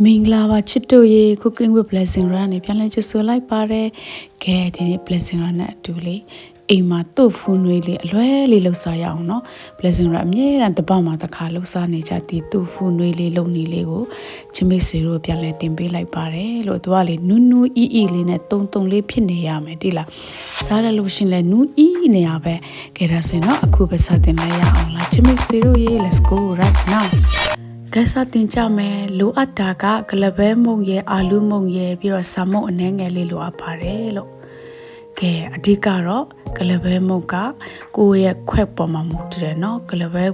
မင်္ဂလာပါချစ်တို့ရေ cooking with blessing ရနဲ့ပြန်လဲကြိုဆိုလိုက်ပါရယ်ကဲဒီနေ့ blessing ရနဲ့အတူလေးအိမ်မှာသူ့ဖူးနွေးလေးအလွဲလေးလှူစားရအောင်နော် blessing ရအမြဲတမ်းတပတ်မှာတစ်ခါလှူစားနေကြဒီသူ့ဖူးနွေးလေးလုံနေလေးကိုချစ်မိတ်ဆွေတို့ပြန်လဲတင်ပေးလိုက်ပါရယ်လို့သူကလေနူးနူးအီအီလေးနဲ့တုံတုံလေးဖြစ်နေရမယ်တိလားစားရလို့ရှင်လဲနူးအီနေရပဲကဲဒါဆိုရင်တော့အခုပဲစတင်လိုက်ရအောင်လားချစ်မိတ်ဆွေတို့ရေ let's go right now ကဲစားတင်ကြမယ်လိုအပ်တာကဂလဘဲမုံရဲ့အာလူမုံရဲ့ပြီးတော့ဆာမုံအနှဲငယ်လေးလိုအပ်ပါတယ်လို့ကဲအဓိကတော့ဂလဘဲမုံကကိုယ့်ရဲ့ခွက်ပေါ်မှာမူတည်တယ်နော်ဂလဘဲ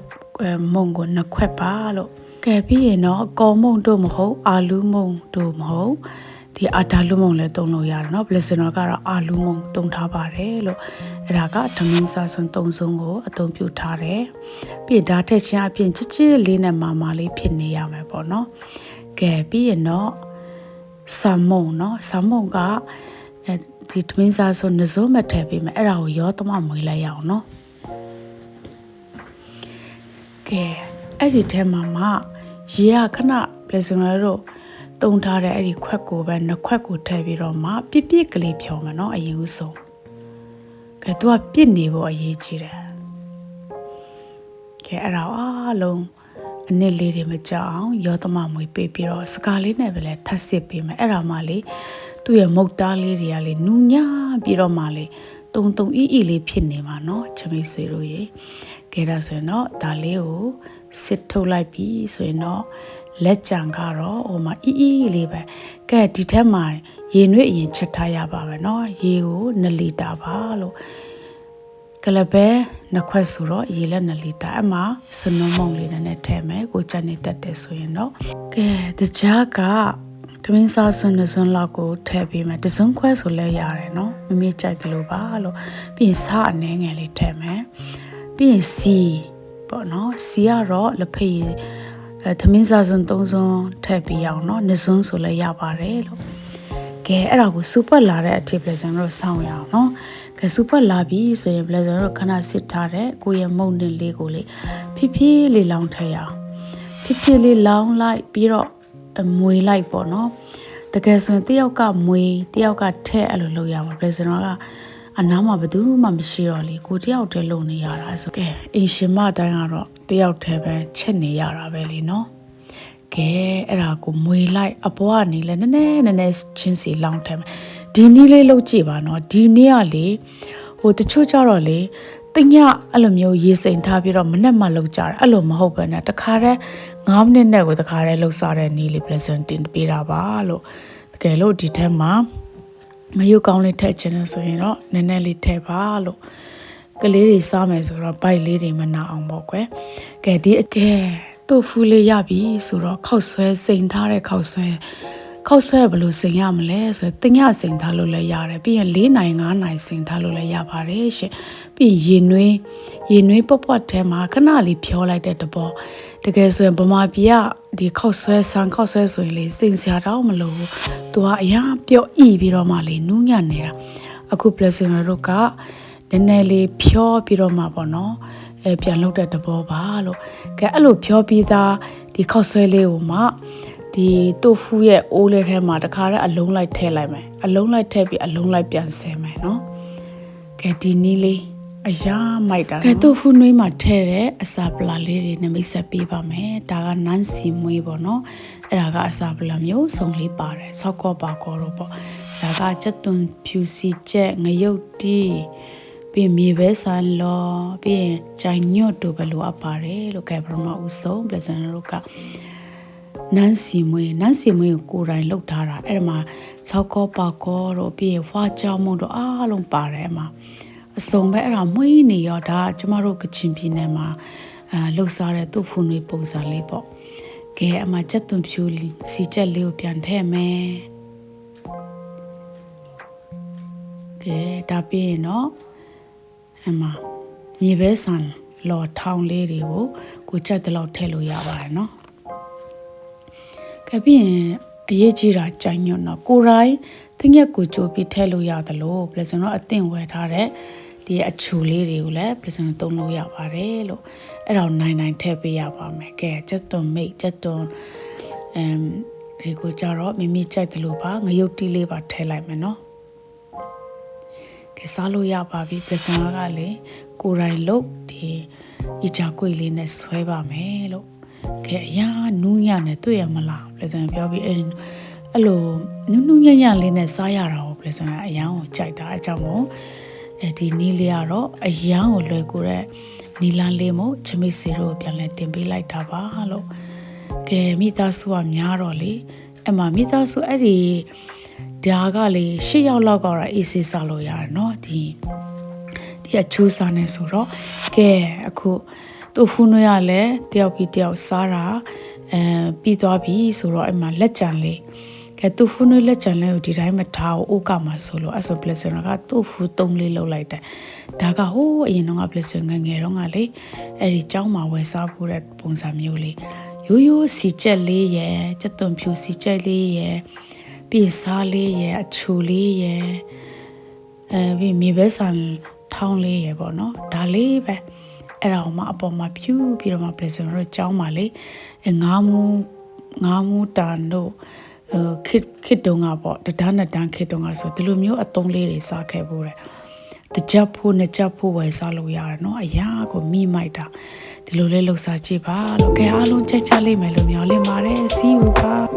မုံကိုနှစ်ခွက်ပါလို့ကဲပြီးရင်တော့ကော်မုံတို့မဟုတ်အာလူမုံတို့မဟုတ် ဒီအာတာလူမုံလည်းတုံးလို့ရတယ်နော်ဘလစင်တော့ကတော့အာလူမုံတုံးထားပါတယ်လို့အဲ့ဒါကဓမင်းစာစွန်သုံးစုံကိုအသုံးပြုထားတယ်ပြီးဒါထက်ချင်းအပြင်ချစ်ချစ်လေးနဲ့မာမာလေးဖြစ်နေရမယ်ပေါ့နော်ကဲပြီးရင်တော့ဆာမုံနော်ဆာမုံကအဲဒီဓမင်းစာစွန်နဇုံးမထည့်ပေးမယ်အဲ့ဒါကိုရောသမမွေးလိုက်ရအောင်နော်ကဲအဲ့ဒီထဲမှာမှရေကခဏ blessing တို့ တုံထားတဲ့အဲ့ဒီခွက်ကိုပဲနှစ်ခွက်ကိုထည့်ပြီးတော့မှပြစ်ပြစ်ကလေးဖြောမယ်နော်အရင်ဦးဆုံးကဲသူကပြစ်နေဖို့အရေးကြီးတယ်ကဲအဲ့ဒါအားလုံးအနစ်လေးတွေမကြောက်အောင်ရောသမမွေပေးပြီးတော့စကားလေးနဲ့ပဲလဲထပ်စစ်ပေးမယ်အဲ့ဒါမှလေသူ့ရဲ့မုတ်တားလေးတွေကလေနူညာပြီးတော့မှလေတုံတုံအီအီလေးဖြစ်နေမှာเนาะချမိတ်ဆွေတို့ရေကဲဒါဆိုရင်တော့ဒါလေးကိုစစ်ထုတ်လိုက်ပြီဆိုရင်တော့ လက်ကြံကတော့ဟိုမှာအီအီလေးပဲကဲဒီထက်မှာရေနွေ့အရင်ချက်ထားရပါမယ်เนาะရေကို2လီတာပါလို့ကလပဲနှစ်ခွက်ဆိုတော့ရေလက်2လီတာအမှစနုံးမုံလေးနဲ့ထည့်မယ်ကိုချက်နေတက်တယ်ဆိုရင်တော့ကဲတကြားကတမင်းစားစွန်းစွန်းလောက်ကိုထည့်ပေးမယ်တစုံခွဲဆိုလဲရတယ်เนาะမမေ့ကြိုက်တယ်လို့ပါလို့ပြီးရင်စားအနေငယ်လေးထည့်မယ်ပြီးရင်စီပေါ့နော်စီကတော့လက်ဖက်ရည် အဲသမင်းစားစွန်းသုံးစွန်းထည့်ပြီးအောင်เนาะနှစွန်းဆိုလဲရပါတယ်လို့ကဲအဲ့ဒါကိုစူပတ်လာတဲ့အထိပလက်စံတို့စောင့်ရအောင်เนาะကဲစူပတ်လာပြီဆိုရင်ပလက်စံတို့ခဏစစ်ထားတဲ့ကိုရဲ့မုံတင်လေးကိုလေဖြည်းဖြည်းလေးလောင်းထည့်ရအောင်ဖြည်းဖြည်းလေးလောင်းလိုက်ပြီးတော့မွေလိုက်ပေါ့နော်တကယ်ဆိုရင်တယောက်ကမွေတယောက်ကထဲ့အဲ့လိုလုပ်ရမှာပလက်စံတို့က အနားမှာဘယ်သူမှမရှိတော့လေကိုတယောက်တည်းလုံနေရတာဆိုကဲအင်ရှင်မအတိုင်းကတော့တယောက်တည်းပဲချက်နေရတာပဲလေနော်ကဲအဲ့ဒါကိုမွေလိုက်အပေါ်ကနေလဲနည်းနည်းနည်းနည်းချင်းစီလောင်းထဲမယ်ဒီနည်းလေးလုပ်ကြည့်ပါနော်ဒီနေ့ကလေဟိုတချို့ကြတော့လေတညအဲ့လိုမျိုးရေစိမ်ထားပြီးတော့မနဲ့မှလောက်ကြတယ်အဲ့လိုမဟုတ်ပဲနဲ့တခါတည်း9မိနစ်နဲ့ကိုတခါတည်းလှုပ်စားတဲ့နည်းလေး present တင်ပေးတာပါလို့တကယ်လို့ဒီထက်မှာ မယုတ်ကောင်းလေးထည့်ချင်တယ်ဆိုရင်တော့နည်းနည်းလေးထည့်ပါလို့ကလေးတွေစားမယ်ဆိုတော့ဘိုက်လေးတွေမနာအောင်ပေါ့ကွယ်ကဲဒီအကဲသူ့ဖူးလေးရပြီဆိုတော့ခောက်ဆွဲစိန်ထားတဲ့ခောက်ဆွဲခောက်ဆွဲဘယ်လိုစိန်ရမလဲဆိုတော့တင်ရစိန်ထားလို့လည်းရတယ်ပြီးရင်၄နိုင်၅နိုင်စိန်ထားလို့လည်းရပါတယ်ရှင်ပြီးရင်ရေနွေးရေနွေးပွက်ပွက်ထဲမှာခဏလေးဖြောလိုက်တဲ့တဘော တကယ်ဆိုရင်ဗမာပြည်ကဒီခောက်ဆွဲဆန်ခောက်ဆွဲဆိုရင်လေစိန်စရာတော့မလိုဘူးသူကအရာပျော့ဤပြီးတော့မှလေနူးညံ့နေတာအခု blessing တို့ကနည်းနည်းလေးဖြောပြီးတော့မှပေါ့နော်အဲပြန်လုပ်တဲ့တဘောပါလို့ကဲအဲ့လိုဖြောပြီးသားဒီခောက်ဆွဲလေးကိုမှဒီတိုဖူရဲ့အိုးလေးထဲမှာတခါတည်းအလုံးလိုက်ထည့်လိုက်မယ်အလုံးလိုက်ထည့်ပြီးအလုံးလိုက်ပြန်ဆဲမယ်နော်ကဲဒီနီးလေး အရာမိုက်တာကဲတိုဖူနွေးမှာထည့်တဲ့အစာပလာလေးတွေနဲ့မိတ်ဆက်ပေးပါမယ်ဒါကနန်းစီမွေးပေါ့နော်အဲ့ဒါကအစာပလာမျိုးစုံလေးပါတယ်ဆောက်ကောပါကောတော့ပေါ့ဒါကချက်သွန်ဖြူစီချက်ငရုတ်တီးပြီးမြေပဲဆန်လောပြီးရင်ဂျိုင်ညွတ်တို့ဘယ်လိုအပ်ပါတယ်လို့ကဲပရမဦးဆုံးပလက်စန်တို့ကနန်းစီမွေးနန်းစီမွေးကိုကိုယ်တိုင်လှုပ်ထားတာအဲ့ဒါမှာ6ကောပါကောတို့ပြီးရင်ဖွာကြောင်းမုံတို့အားလုံးပါတယ်အမှာ အစုံပဲအဲ့ဒါမွေးနေရောဒါကျမတို့ကချင်ပြည်နယ်မှာအဲလှုပ်ရှားတဲ့သူ့ဖူနွေပုံစံလေးပေါ့ကဲအမှာချက်သွန်ဖြူစီချက်လေးကိုပြန်ထည့်မယ်ကဲဒါပြီးရင်တော့အမမြေပဲဆန်လော်ထောင်လေးတွေကိုကိုကြက်တလောက်ထည့်လို့ရပါတယ်နော်ကပြီးရင်အရေးကြီးတာကြိုင်ညွတ်တော့ကိုရိုင်းသင်ရက်ကိုကြိုးပြီးထည့်လို့ရတယ်လို့ပလက်စံတော့အသင့်ဝယ်ထားတဲ့ ဒီအချူလေးတွေကိုလည်းပလက်စံသုံးလို့ရပါတယ်လို့အဲ့တော့နိုင်နိုင်ထည့်ပေးရပါမယ်ကဲချက်သွန်မိတ်ချက်သွန်အမ်ဒီကိုကြတော့မိမိကြိုက်တယ်လို့ပါငရုတ်တီးလေးပါထည့်လိုက်မယ်နော်ကဲစားလို့ရပါပြီပစံကလည်းကိုယ်တိုင်လုတ်ဒီဤချာကွေလေးနဲ့ဆွဲပါမယ်လို့ကဲအရာနူးညံ့နဲ့တွေ့ရမလားပစံပြောပြီးအဲ့အဲ့လိုနူးနူးညံ့ညံ့လေးနဲ့စားရတာကိုပစံကအရန်ကိုကြိုက်တာအကြောင်းမို့ အဲဒီနီးလေးကတော့အရန်ကိုလွယ်ကူတဲ့နီလန်းလေးမို့ချမိတ်စီတို့ပြန်လဲတင်ပေးလိုက်တာပါလို့ ကဲမိသားစုကများတော့လေအဲ့မှာမိသားစုအဲ့ဒီဒါကလေ၈ယောက်လောက်ကတော့အေးဆေးစားလို့ရတယ်เนาะဒီဒီအချိုးစားနေဆိုတော့ကဲအခုသူ့ဖူးနွေးရလဲတယောက်ပြီးတယောက်စားတာအဲပြီးသွားပြီဆိုတော့အဲ့မှာလက်ကြံလေး ကဲသူ့ဖူးနွေးလက်ကြံလေးကိုဒီတိုင်းမထားဘူးအိုးကမှာဆိုလို့အဲ့ဆိုပလက်စင်ကသူ့ဖူးသုံးလေးလောက်လိုက်တယ်ဒါကဟိုးအရင်တော့ကပလက်စင်ငယ်ငယ်တော့ကလေအဲ့ဒီကျောင်းမှာဝယ်စားဖို့တဲ့ပုံစံမျိုးလေးရိုးရိုးစီကြက်လေးရယ်ကြက်သွန်ဖြူစီကြက်လေးရယ်ပြေစားလေးရယ်အချူလေးရယ်အဲပြီးမြေပဲဆန်ထောင်းလေးရယ်ပေါ့နော်ဒါလေးပဲအဲ့ဒါမှအပေါ်မှာဖြူပြီးတော့မှပလက်စင်တို့ကြောင်းပါလေအဲငါးမူငါးမူတန်တို့အဲ ခစ်ခစ်တုံးကပေါ့တဒန်းနဲ့တန်းခစ်တုံးကဆိုဒီလိုမျိုးအတုံးလေးတွေစားခဲ့ဖို့တဲ့တကြက်ဖို့နှစ်ကြက်ဖို့ဝယ်စားလို့ရတယ်နော်အရာကိုမိမိုက်တာဒီလိုလေးလှုပ်ရှားကြည့်ပါလို့ကဲအားလုံးကြိုက်ကြလိမ့်မယ်လို့မျှော်လင့်ပါတယ် see you ပါ